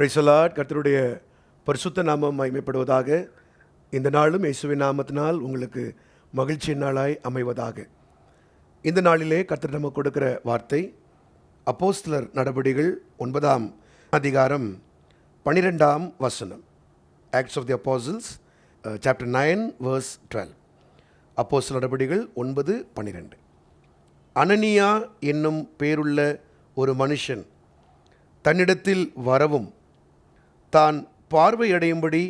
பிரைசலாட் கர்த்தருடைய பரிசுத்த நாமம் மகிமைப்படுவதாக. இந்த நாளும் இயேசுவின் நாமத்தினால் உங்களுக்கு மகிழ்ச்சியின் நாளாய் அமைவதாக. இந்த நாளிலே கர்த்தர் நமக்கு கொடுக்கிற வார்த்தை அப்போஸ்தலர் நடவடிகள் ஒன்பதாம் அதிகாரம் பனிரெண்டாம் வசனம். Acts of the apostles chapter nine verse twelve அப்போஸ்தலர் நடவடிகள் ஒன்பது பன்னிரெண்டு அனனியா என்னும் பேருள்ள ஒரு மனுஷன் தன்னிடத்தில் வரவும் தான் பார்வையடையும்படி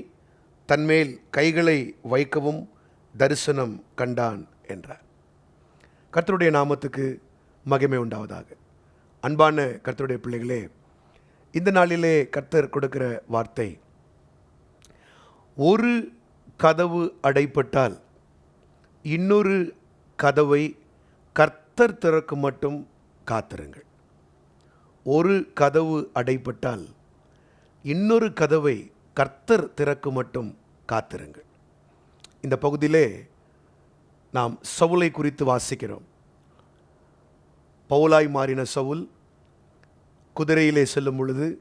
தன்மேல் கைகளை வைக்கவும் தரிசனம் கண்டான் என்றார். கர்த்தருடைய நாமத்துக்கு மகிமை உண்டாவதாக. அன்பான கர்த்தருடைய பிள்ளைகளே இந்த நாளிலே கர்த்தர் கொடுக்கிற வார்த்தை ஒரு கதவு அடைப்பட்டால் இன்னொரு கதவை கர்த்தர் திறக்கு மட்டும் காத்திருங்கள். ஒரு கதவு அடைப்பட்டால் இன்னொரு கதவை கர்த்தர் திறக்கு மட்டும் காத்திருங்கள். இந்த பகுதியிலே நாம் சவுலை குறித்து வாசிக்கிறோம். பவுலாய் மாறின சவுல் குதிரையிலே செல்லும் பொழுது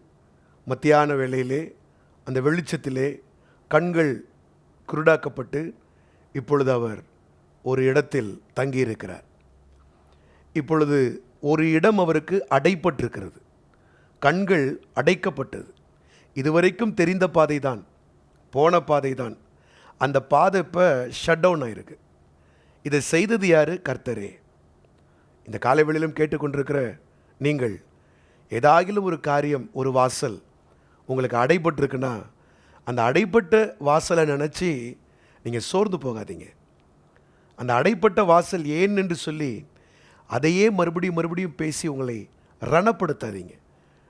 மத்தியான வேளையிலே அந்த வெளிச்சத்திலே கண்கள் குருடாக்கப்பட்டு இப்பொழுது அவர் ஒரு இடத்தில் தங்கியிருக்கிறார். இப்பொழுது ஒரு இடம் அவருக்கு அடைப்பட்டிருக்கிறது. கண்கள் அடைக்கப்பட்டது. இதுவரைக்கும் தெரிந்த பாதை தான் போன பாதை தான் அந்த பாதை இப்போ ஷட் டவுன் ஆயிருக்கு. இதை செய்தது யாரு? கர்த்தரே. இந்த காலைவெளியிலும் கேட்டுக்கொண்டிருக்கிற நீங்கள் ஏதாகிலும் ஒரு காரியம் ஒரு வாசல் உங்களுக்கு அடைபட்டிருக்குன்னா அந்த அடைப்பட்ட வாசலை நினச்சி நீங்கள் சோர்ந்து போகாதீங்க. அந்த அடைப்பட்ட வாசல் ஏன் என்று சொல்லி அதையே மறுபடியும் மறுபடியும் பேசி உங்களை ரணப்படுத்தாதீங்க.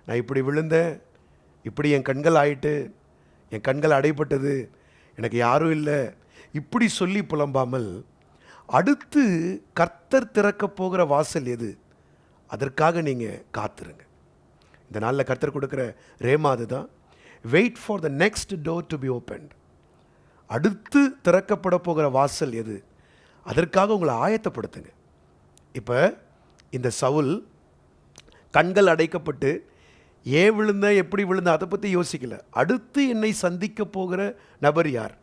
நான் இப்படி விழுந்தேன் இப்படி என் கண்கள் ஆயிட்டு என் கண்கள் அடைப்பட்டது எனக்கு யாரும் இல்லை. இப்படி சொல்லி புலம்பாமல் அடுத்து கர்த்தர் திறக்கப் போகிற வாசல் எது? அதற்காக நீங்கள் காத்துருங்க. இந்த நாளில் கர்த்தர் கொடுக்குற ரேமா அதுதான். Wait for the next door to be opened அடுத்து திறக்கப்பட போகிற வாசல் எது? அதற்காக உங்களை ஆயத்தப்படுத்துங்க. இப்போ இந்த சவுல் கண்கள் அடைக்கப்பட்டு ஏன் விழுந்த எப்படி விழுந்த அதை பற்றி யோசிக்கல. அடுத்து என்னை சந்திக்க போகிற நபர் யார்?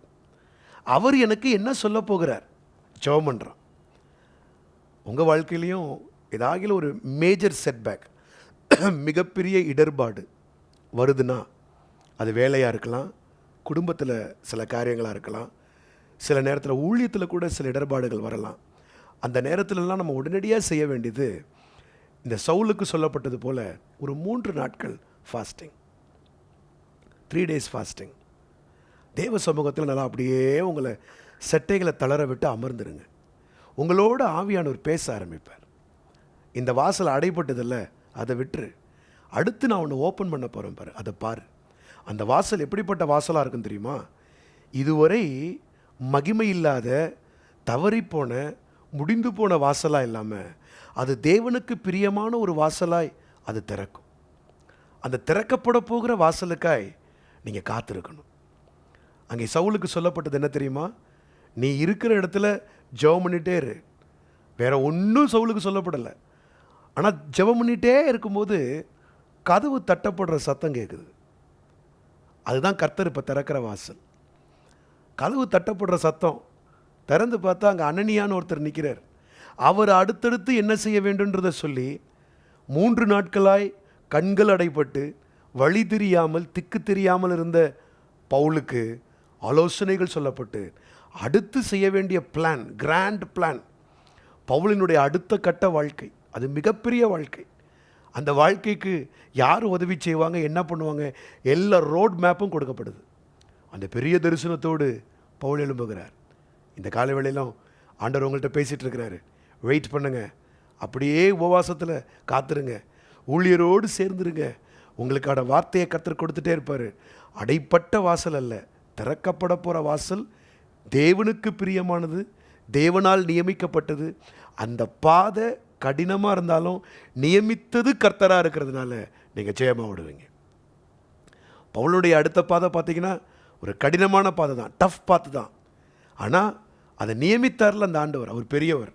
அவர் எனக்கு என்ன சொல்ல போகிறார்? ஜெபம் பண்ணுறான் உங்கள் வாழ்க்கையிலையும் ஏதாகிலும் ஒரு மேஜர் செட்பேக் மிகப்பெரிய இடர்பாடு வருதுன்னா அது வேலையாக இருக்கலாம் குடும்பத்தில் சில காரியங்களாக இருக்கலாம் சில நேரத்தில் ஊழியத்தில் கூட சில இடர்பாடுகள் வரலாம். அந்த நேரத்திலலாம் நம்ம உடனடியாக செய்ய வேண்டியது இந்த சவுலுக்கு சொல்லப்பட்டது போல ஒரு மூன்று நாட்கள் ஃபாஸ்டிங் த்ரீ டேஸ் ஃபாஸ்டிங் தேவ சமூகத்தில் நல்லா அப்படியே உங்களை செட்டைகளை தளர விட்டு அமர்ந்துருங்க. உங்களோட ஆவியானவர் பேச ஆரம்பிப்பார். இந்த வாசல் அடைப்பட்டதில்ல அதை விட்டுரு. அடுத்து நான் ஒன்று ஓப்பன் பண்ண போகிறேன் பாரு அதை பாரு. அந்த வாசல் எப்படிப்பட்ட வாசலாக இருக்கும் தெரியுமா? இதுவரை மகிமை இல்லாத தவறிப்போன முடிந்து போன வாசலாக இல்லாமல் அது தேவனுக்கு பிரியமான ஒரு வாசலாய் அது திறக்கும். அந்த திறக்கப்பட போகிற வாசலுக்காய் நீங்கள் காத்திருக்கணும். அங்கே சவுலுக்கு சொல்லப்பட்டது என்ன தெரியுமா? நீ இருக்கிற இடத்துல ஜெபம் பண்ணிட்டே இரு. வேற ஒன்றும் சவுலுக்கு சொல்லப்படலை. ஆனால் ஜெபம் பண்ணிகிட்டே இருக்கும்போது கதவு தட்டப்படுற சத்தம் கேட்குது அதுதான் கர்த்தர் இப்போ திறக்கிற வாசல். கதவு தட்டப்படுற சத்தம். திறந்து பார்த்தா அங்கே அனனியான்னு ஒருத்தர் நிற்கிறார் அவர் அடுத்தடுத்து என்ன செய்ய வேண்டும்ன்றதை சொல்லி மூன்று நாட்களாய் கண்கள் அடைப்பட்டு வழி தெரியாமல் திக்கு தெரியாமல் இருந்த பவுலுக்கு ஆலோசனைகள் சொல்லப்பட்டு அடுத்து செய்ய வேண்டிய பிளான் கிராண்ட் பிளான் பவுலினுடைய அடுத்த கட்ட வாழ்க்கை. அது மிகப்பெரிய வாழ்க்கை. அந்த வாழ்க்கைக்கு யார் உதவி செய்வாங்க என்ன பண்ணுவாங்க எல்லா ரோட் மேப்பும் கொடுக்கப்படுது. அந்த பெரிய தரிசனத்தோடு பவுல் எழும்புகிறார். இந்த காலை வேளையிலும் ஆண்டவர் உங்கள்கிட்ட பேசிகிட்டு இருக்கிறாரு. வெயிட் பண்ணுங்க. அப்படியே உபவாசத்தில் காத்துருங்க. ஊழியரோடு சேர்ந்துருங்க. உங்களுக்கான வார்த்தையை கத்தர் கொடுத்துட்டே இருப்பார். அடைப்பட்ட வாசல் அல்ல திறக்கப்பட போகிற வாசல் தேவனுக்கு பிரியமானது தேவனால் நியமிக்கப்பட்டது. அந்த பாதை கடினமாக இருந்தாலும் நியமித்தது கர்த்தராக இருக்கிறதுனால நீங்கள் ஜெயமாக விடுவீங்க பவுளுடைய அடுத்த பாதை பார்த்தீங்கன்னா ஒரு கடினமான பாதை தான் டஃப் பாத்து தான். ஆனால் அதை நியமித்தார்ல அந்த ஆண்டவர் அவர் பெரியவர்.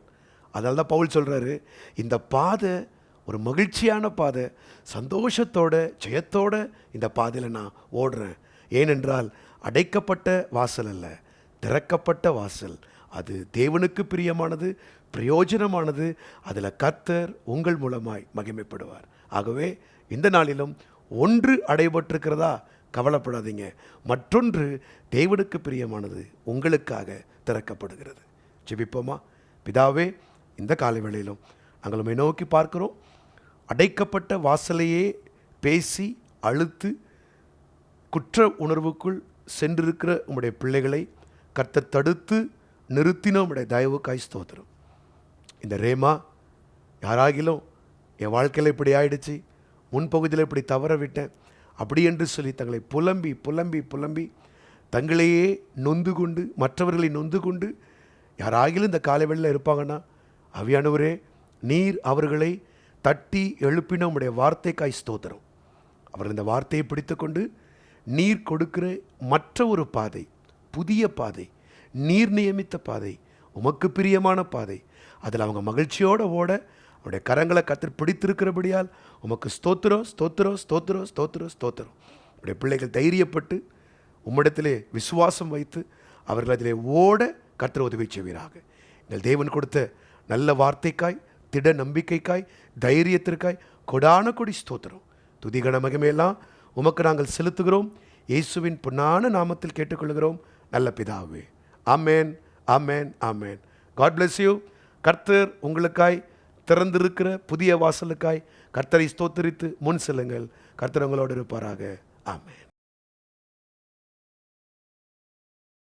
அதனால தான் பவுல் சொல்கிறாரு இந்த பாதை ஒரு மகிழ்ச்சியான பாதை சந்தோஷத்தோட ஜெயத்தோட இந்த பாதையில் நான் ஓடுறேன். ஏனென்றால் அடைக்கப்பட்ட வாசல் அல்ல திறக்கப்பட்ட வாசல். அது தேவனுக்கு பிரியமானது பிரயோஜனமானது. அதில் கர்த்தர் உங்கள் மூலமாய் மகிமைப்படுவார். ஆகவே இந்த நாளிலும் ஒன்று அடைபட்டிருக்கிறதா கவலைப்படாதீங்க. மற்றொன்று தேவனுக்கு பிரியமானது உங்களுக்காக திறக்கப்படுகிறது. ஜெபிப்போமா? பிதாவே இந்த காலவேளையிலும் நாங்கள் உண்மை நோக்கி பார்க்கிறோம். அடைக்கப்பட்ட வாசலையே பேசி அழுத்து குற்ற உணர்வுக்குள் சென்றிருக்கிற உங்களுடைய பிள்ளைகளை கர்த்தர் தடுத்து நிறுத்தின உங்களுடைய தயவுக்காய் ஸ்தோத்திரம். இந்த ரேமா யாராகிலும் என் வாழ்க்கையில் இப்படி ஆயிடுச்சு முன்பகுதியில் இப்படி தவற விட்டேன் அப்படி என்று சொல்லி தங்களை புலம்பி புலம்பி புலம்பி தங்களையே நொந்து கொண்டு மற்றவர்களை நொந்து கொண்டு யாராகிலும் இந்த காலைவெளியில் இருப்பாங்கன்னா அவியானவரே நீர் அவர்களை தட்டி எழுப்பின உம்முடைய வார்த்தைக்காய் ஸ்தோத்திரம். அவர் இந்த வார்த்தையை பிடித்துக்கொண்டு நீர் கொடுக்கிற மற்ற ஒரு பாதை புதிய பாதை நீர் நியமித்த பாதை உமக்கு பிரியமான பாதை அதில் அவங்க மகிழ்ச்சியோடு ஓட அவருடைய கரங்களை கத்தர் பிடித்திருக்கிறபடியால் உமக்கு ஸ்தோத்திரம் ஸ்தோத்திரம் ஸ்தோத்திரம் ஸ்தோத்திரம் ஸ்தோத்திரம். உடைய பிள்ளைகள் தைரியப்பட்டு உம்மிடத்திலே விசுவாசம் வைத்து அவர்கள் அதிலே ஓட கத்திர உதவி செய்வீராக. எங்கள் தேவன் கொடுத்த நல்ல வார்த்தைக்காய் திட நம்பிக்கைக்காய் தைரியத்திற்காய் கொடான கொடி ஸ்தோத்திரம். துதிகண மகிமையெல்லாம் உமக்கு நாங்கள் செலுத்துகிறோம். இயேசுவின் பொன்னான நாமத்தில் கேட்டுக்கொள்கிறோம். நல்ல பிதாவே. ஆமேன் ஆமேன் ஆமேன். காட் பிளஸ் யூ கர்த்தர் உங்களுக்காய் திறந்திருக்கிற புதிய வாசலுக்காய் கர்த்தரை ஸ்தோத்தரித்து முன் செல்லுங்கள். கர்த்தர் உங்களோடு இருப்பாராக. ஆமேன்.